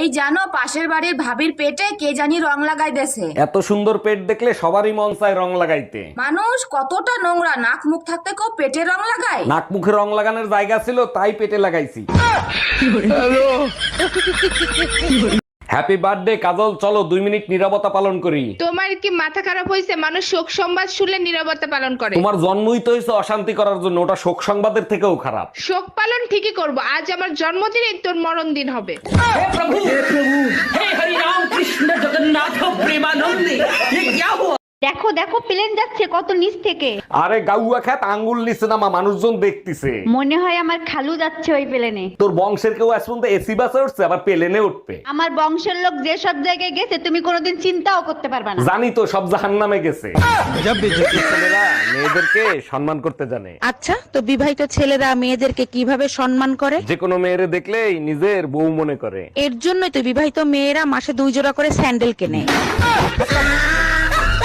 এই জানো পাশের বাড়ির ভাবির পেটে কে জানি রং লাগাই দেশে এত সুন্দর পেট দেখলে সবারই মন চায় রং লাগাইতে। মানুষ কতটা নোংরা নাক মুখ থাকতে কেউ পেটে রং লাগায়? নাক মুখে রং লাগানোর জায়গা ছিল তাই পেটে লাগাইছি। Happy birthday Kajol. চলো দুই মিনিট নিরাপত্তা পালন করি। তোমার কি মাথা খারাপ হয়েছে? মানুষ শোক সংবাদ শুনলে নিরবতা পালন করে। তোমার জন্মই তো হয়েছে অশান্তি করার জন্য ওটা শোক সংবাদের থেকেও খারাপ। শোক পালন ঠিকই করব আজ আমার জন্মদিনে তোর মরণ দিন হবে দেখো দেখো প্লেন যাচ্ছে কত নিচ থেকে। আরে গাউয়া খ্যাত আঙ্গুল নিচে নামা মানুষজন দেখতিছে। মনে হয় আমার খালু যাচ্ছে ওই প্লেনে। তোর বংশের কেউ আজ পর্যন্ত এসি বাসে উঠছে আবার প্লেনে উঠবে? আমার বংশের লোক যে সব জায়গায় গেছে তুমি কোনোদিন চিন্তাও করতে পারবে না। জানি তো সব জাহান নামে গেছে ছেলেরা মেয়েদেরকে সম্মান করতে জানে। আচ্ছা তো বিবাহিত ছেলেরা মেয়েদেরকে কীভাবে সম্মান করে? যে কোনো মেয়েরে দেখলেই নিজের বউ মনে করে। এর জন্যই তো বিবাহিত মেয়েরা মাসে দুই জোড়া করে স্যান্ডেল কেনে।